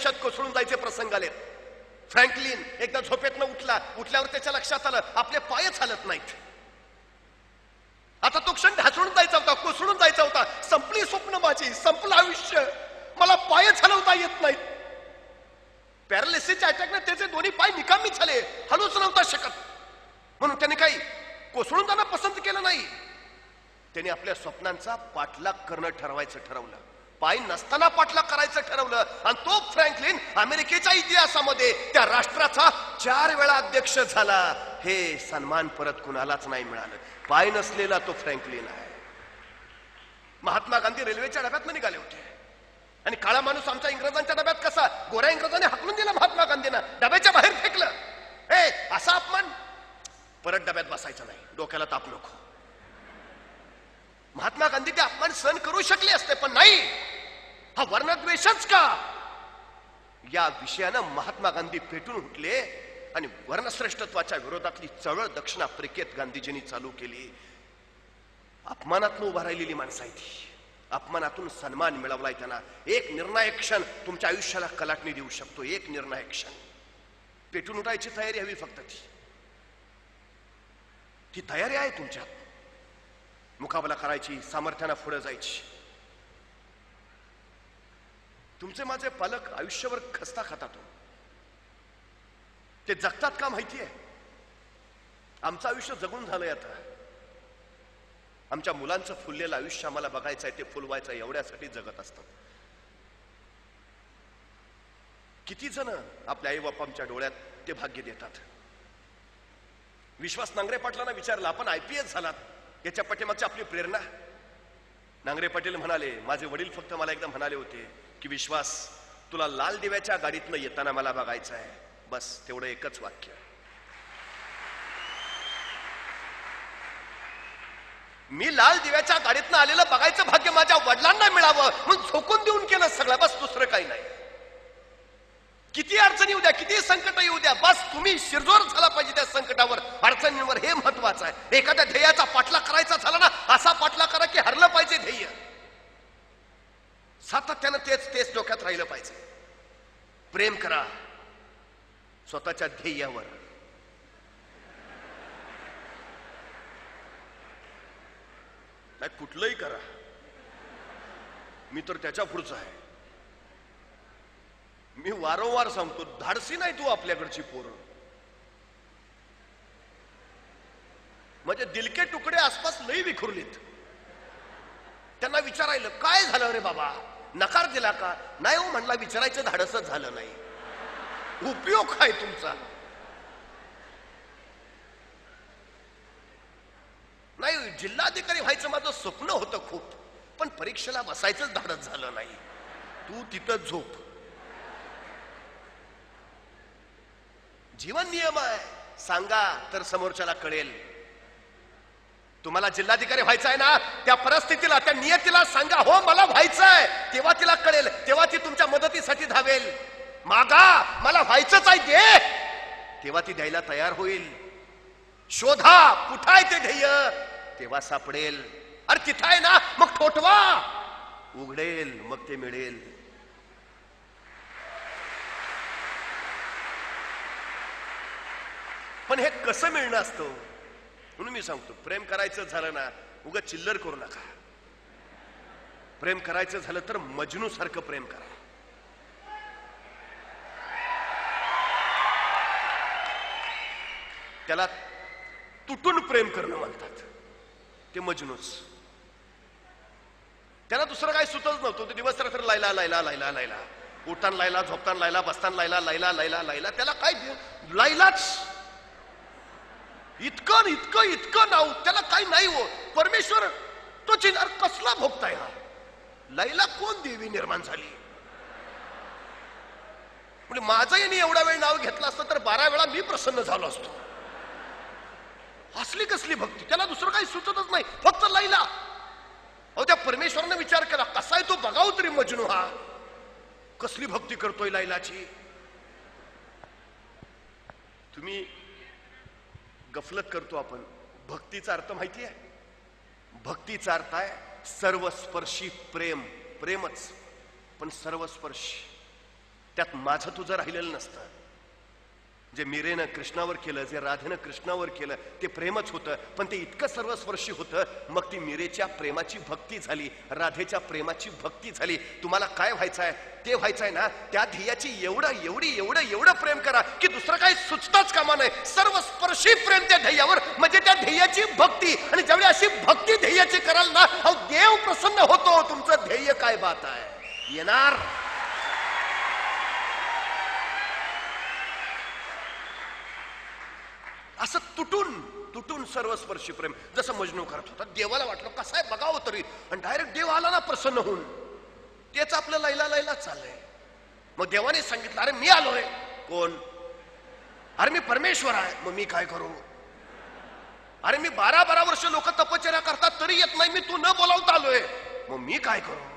आयुष्यात कोसळून जायचे प्रसंग आलेत. फ्रँकलिन एकदा झोपेतनं उठला उठल्यावर त्याच्या लक्षात आलं आपले पायच हलत नाहीत. आता तो क्षण ढासळून जायचा होता कोसळून जायचा होता. संपली स्वप्न माझी संपलं आयुष्य. मला पायच हलवता येत नाहीत. पॅरालिसिसच्या अटॅकने त्याचे दोन्ही पाय निकामी झाले. हलूच नव्हता शकत. म्हणून त्याने काही कोसळून जाणं पसंत केलं नाही. त्याने आपल्या स्वप्नांचा पाठलाग करणं ठरवायचं ठरवलं. पाय नसताना पाठलाग करायचं ठरवलं. आणि तो फ्रँकलिन अमेरिकेच्या इतिहासामध्ये त्या राष्ट्राचा चार वेळा अध्यक्ष झाला. हे सन्मान परत कुणालाच नाही मिळालं. पाय नसलेला तो फ्रँकलिन आहे. महात्मा गांधी रेल्वेच्या डब्यात निघाले होते. आणि काळा माणूस आमच्या इंग्रजांच्या डब्यात कसा? गोऱ्या इंग्रजांनी हाकलून दिला महात्मा गांधींना. डब्याच्या बाहेर फेकलं. हे असा अपमान? परत डब्यात बसायचं नाही. डोक्याला ताप नको. महात्मा गांधी ते अपमान सहन करू शकले असते पण नाही. हा वर्णद्वेषच का? या विषयानं महात्मा गांधी पेटून उठले आणि वर्णश्रेष्ठत्वाच्या विरोधातली चळवळ दक्षिण आफ्रिकेत गांधीजींनी चालू केली. अपमानातून उभा राहिलेली माणसं आहे ती अपमानातून सन्मान मिळवलाय त्यांना. एक निर्णायक क्षण तुमच्या आयुष्याला कलाटणी देऊ शकतो. एक निर्णायक क्षण. पेटून उठायची तयारी हवी फक्त ती. ती तयारी आहे तुमच्यात. मुकाबला करायची सामर्थ्यानं पुढे जायची. तुमचे माझे पालक आयुष्यभर खस्ता खातात हो. ते जगतात का माहिती आहे? आमचं आयुष्य जगून झालंय आता. आमच्या मुलांचं फुललेलं आयुष्य आम्हाला बघायचं आहे ते फुलवायचं आहे एवढ्यासाठी जगत असतात. किती जण आपल्या आई बापांच्या डोळ्यात ते भाग्य देतात. विश्वास नांगरे पाटलांना विचारलं आपण आय पी एस झालात याच्या पाठीमागची आपली प्रेरणा? नांगरे पाटील म्हणाले माझे वडील फक्त मला एकदा म्हणाले होते की विश्वास तुला लाल दिव्याच्या गाडीतनं येताना मला बघायचं आहे. बस तेवढं एकच वाक्य. मी लाल दिव्याच्या गाडीतनं आलेलं बघायचं भाग्य माझ्या वडिलांना मिळावं म्हणून झोकून देऊन केलं सगळं. बस दुसरं काही नाही. किती अडचणी येऊ द्या किती संकट येऊ द्या. बस तुम्ही शिरजोर झाला पाहिजे त्या संकटावर. अडचणींवर हे महत्वाचं आहे. एखाद्या ध्येयाचा पाठला करायचा झाला ना असा पाठला करा की हरलं पाहिजे ध्येय सातत्यानं तेच तेच डोक्यात राहिलं पाहिजे. प्रेम करा स्वतःच्या ध्येयावर. नाही कुठलंही करा. मी तर त्याच्या पुढचं आहे. मी वारंवार सांगतो धाडसी नाही तू आपल्याकडची पोरं. म्हणजे दिलके तुकडे आसपास लई विखुरलीत. त्यांना विचारायला काय झालं रे बाबा? नकार दिला का? नाही हो म्हणला विचारायचं धाडसच झालं नाही. उपयोग काय तुमचा. नाही जिल्हाधिकारी व्हायचं माझं स्वप्न होतं खूप पण परीक्षेला बसायचंच धाडस झालं नाही. तू तिथं झोप. जीवन नियम आहे. सांगा तर समोरच्याला कळेल. तुम्हाला जिल्हाधिकारी व्हायचं आहे ना त्या परिस्थितीला त्या नियतीला सांगा हो मला व्हायचं आहे तेव्हा तिला कळेल तेव्हा ती तुमच्या मदतीसाठी धावेल. मागा मला व्हायचंच आहे दे. तेव्हा ती द्यायला तयार होईल. शोधा कुठं आहे ते ध्येय? तेव्हा सापडेल. अरे तिथं आहे ना मग ठोठवा. उघडेल मग ते मिळेल. पण हे कसं मिळणं असतं? म्हणून मी सांगतो प्रेम करायचं झालं ना उगा चिल्लर करू नका. प्रेम करायचं झालं तर मजनू सारखं प्रेम करा. त्याला तुटून प्रेम करणं म्हणतात. ते मजनूच. त्याला दुसरं काही सुचत नव्हतं. ते दिवस रात्र लायला लायला लायला लायला. उठताना लायला झोपताना लायला बसताना लायला लायला लायला लायला त्याला काय लायलाच इतकं इतकं इतकं नाव त्याला काही नाही हो. परमेश्वर तो चिन्ह कसला भोगताय हा? लैला कोण देवी निर्माण झाली? म्हणजे माझं यांनी एवढा वेळ नाव घेतलं असतं तर बारा वेळा मी प्रसन्न झालो असतो. असली कसली भक्ती? त्याला दुसरं काही सुचतच नाही. फक्त लैला अहो त्या परमेश्वरानं विचार केला कसा आहे तो बघाव तरी मजनू हा. कसली भक्ती करतोय लैलाची तुम्ही गफलत करतो आपण. भक्तीचा अर्थ माहिती आहे? भक्तीचा अर्थ आहे सर्वस्पर्शी प्रेम प्रेमच. पण सर्वस्पर्शी त्यात माझं तुझं राहिलेलं नसतं. जे मीरेनं कृष्णावर केलं जे राधेनं कृष्णावर केलं ते प्रेमच होतं पण ते इतकं सर्वस्पर्शी होतं. मग ती मीरेच्या प्रेमाची भक्ती झाली राधेच्या प्रेमाची भक्ती झाली. तुम्हाला काय व्हायचं आहे ते व्हायचं आहे ना त्या ध्येयाची एवढं एवढी एवढं एवढं प्रेम करा की दुसरं काही सुचताच कामा नाही सर्वस्पर्शी प्रेम त्या ध्येयावर म्हणजे त्या ध्येयाची भक्ती. आणि ज्यावेळी अशी भक्ती ध्येयाची कराल ना अहो देव प्रसन्न होतो. तुमचं ध्येय काय बात आहे? येणार? असं तुटून तुटून सर्वस्पर्शी प्रेम. जसं मजनू करत होता. देवाला वाटलं कसं आहे बघावं तरी. आणि डायरेक्ट देव आला ना प्रसन्न होऊन. तेच आपलं लैला लैला चाललंय. मग देवाने सांगितलं अरे मी आलोय. कोण? अरे मी परमेश्वर आहे. मग मी काय करू? अरे मी बारा बारा वर्ष लोक तपश्चर्या करतात तरी येत नाही. मी तू न बोलावता आलोय. मग मी काय करू?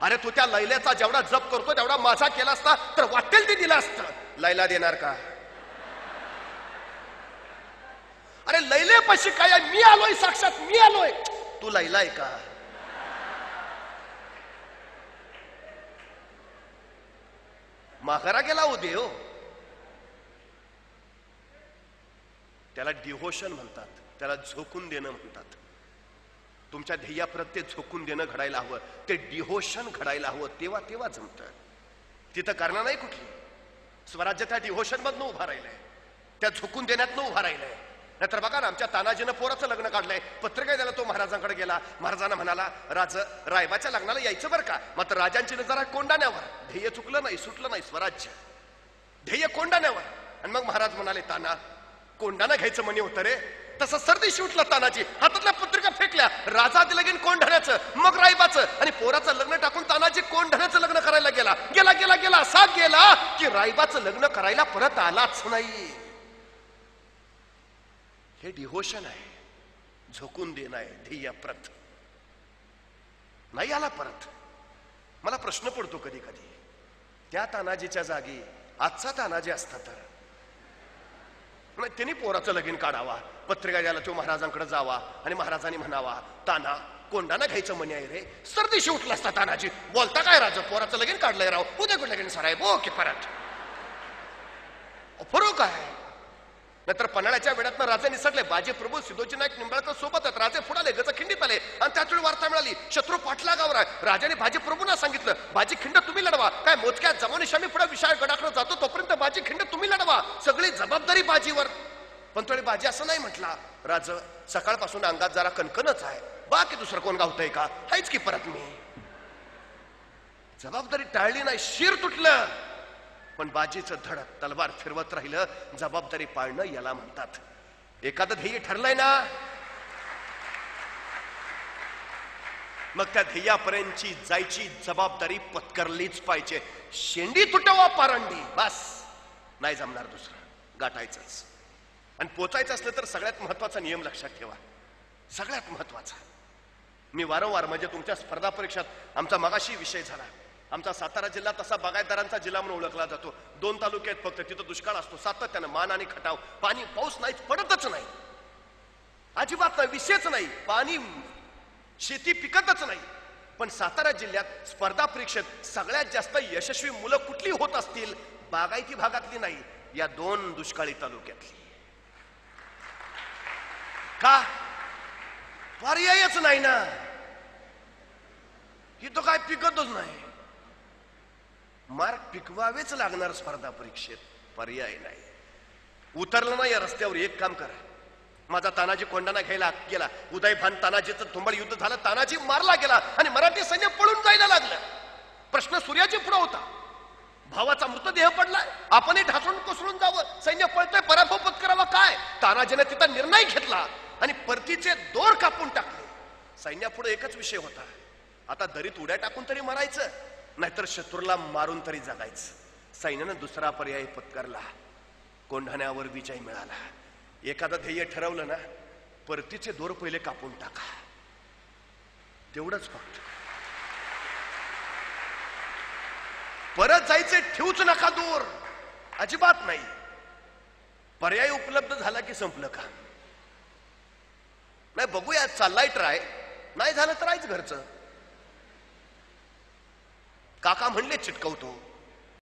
अरे तू त्या लैल्याचा जेवढा जप करतो तेवढा माझा केला असता तर वाटेल ते दिलं असतं. लैला देणार का? अरे लैले पशी काय मी आलोय साक्षात मी आलोय. तू लैलाय का? माघारा गेला हो. देव त्याला डिव्होशन म्हणतात त्याला झोकून देणं म्हणतात. तुमच्या ध्येयाप्रत्येक झोकून देणं घडायला हवं. ते डिव्होशन घडायला हवं. तेव्हा तेव्हा जमतं. तिथं करणार नाही कुठली. स्वराज्य त्या डिव्होशन मधनं उभा राहिलंय. त्या झोकून देण्यातनं उभा राहिलंय. नाहीतर बघा ना आमच्या तानाजीनं पोराचं लग्न काढलंय. पत्रिका द्यायला तो महाराजांकडे गेला. महाराजांना म्हणाला राज रायबाच्या लग्नाला यायचं बरं का? मात्र राजांची नजर कोंडाण्यावर. ध्येय चुकलं नाही सुटलं नाही स्वराज्य. ध्येय कोंडाण्यावर. आणि मग महाराज म्हणाले ताना कोंडाना घ्यायचं म्हणे होतं रे. तसं सर्दी उठला तानाजी. हातातल्या पत्रिका फेकल्या. राजा आधी लगीन कोंढाण्याचं मग रायबाचं. आणि पोराचं लग्न टाकून तानाजी कोंढाण्याचं लग्न करायला गेला. गेला गेला गेला असा गेला की रायबाचं लग्न करायला परत आलाच नाही. हे डिहोशन आहे. झोकून देणं आहे. ध्येय प्रत नाही आला परत. मला प्रश्न पडतो कधी कधी त्या तानाजीच्या जागी आजचा तानाजी असता तर. नाही, त्यांनी पोराचं लगीन काढावा. पत्रिका द्यायला तो महाराजांकडे जावा आणि महाराजांनी म्हणावा ताना कोंडाना घ्यायचं म्हणे आहे रे. सर्दीशी उठला असता तानाजी. बोलता काय राजा? पोराचं लगीन काढलंय राव. उद्या कुठं लगीन सराय बो की परत. फरक आहे. नंतर पन्हाळ्याच्या वेळात राजे निसटले. बाजी प्रभू सिद्धोजी नाईक निंबाळकर सोबतच राजे फुडाले गज खिंडीत आले. आणि त्याच वेळी वार्ता मिळाली. शत्रू पाठलागावर आहे राजाने बाजी प्रभूंना सांगितलं बाजी खिंड तुम्ही लढवा. काय मोजक्या जमानिशामी पुढे विशाळ गडाकडे जातो तोपर्यंत बाजी खिंड तुम्ही लढवा. सगळी जबाबदारी बाजीवर. पण थोडी बाजी असं नाही म्हटला. राज सकाळपासून अंगात जरा कणकणच आहे. बाकी दुसरं कोण गावतंय का? हायच की परत मी. जबाबदारी टाळली नाही. शिर तुटलं. पण बाजीचं धडक तलवार फिरवत राहिलं जबाबदारी पाळणं याला म्हणतात. एखादं ध्येय ठरलंय ना? मग त्या ध्येयापर्यंतची जायची जबाबदारी पत्करलीच पाहिजे. शेंडी तुटवा पारंडी बस. नाही जमणार दुसरं. गाठायचंच. आणि पोचायचं असलं तर सगळ्यात महत्त्वाचा नियम लक्षात ठेवा. सगळ्यात महत्त्वाचा मी वारंवार म्हणजे तुमच्या स्पर्धा परीक्षात आमचा मगाशी विषय झाला. आमचा सातारा जिल्हा तसा बागायतदारांचा जिल्हा म्हणून ओळखला जातो. दोन तालुके आहेत फक्त तिथं दुष्काळ असतो. सातत्यानं मान आणि खटाव. पाणी पाऊस नाही पडतच नाही. अजिबात नाही विषयच नाही. पाणी शेती पिकतच नाही. पण सातारा जिल्ह्यात स्पर्धा परीक्षेत सगळ्यात जास्त यशस्वी मुलं कुठली होत असतील बागायती भागातली नाही या दोन दुष्काळी तालुक्यातली. का? पर्यायच नाही ना. ही तो काय पिकतच नाही. मार्क पिकवावेच लागणार स्पर्धा परीक्षेत. पर्याय नाही. उतरलं ना या रस्त्यावर एक काम करा. माझा तानाजी कोंडाना घ्यायला गेला. उदयभान तानाजीचं तुंबळ युद्ध झालं तानाजी मारला गेला आणि मराठी सैन्य पळून जायला लागलं. प्रश्न सूर्याची पुढं होता. भावाचा मृतदेह पडलाय. आपणही ढासळून कोसळून जावं. सैन्य पळतोय पराभव पत्करावा काय? तानाजीने तिथं निर्णय घेतला आणि परतीचे दोर कापून टाकले. सैन्यापुढे एकच विषय होता. आता दरीत उड्या टाकून तरी मरायचं. नाहीतर शत्रूला मारून तरी जगायचं. सैन्यानं दुसरा पर्याय पत्करला. कोंढाण्यावर विजय मिळाला. एखादं ध्येय ठरवलं ना परतीचे दोर पहिले कापून टाका. तेवढंच फक्त. परत जायचे ठेवूच नका दूर. अजिबात नाही. पर्याय उपलब्ध झाला की संपलं का? नाही बघूया चाललाय ट्राय. नाही झालं तर आहेच घरचं. काका म्हणले चिटकवतो.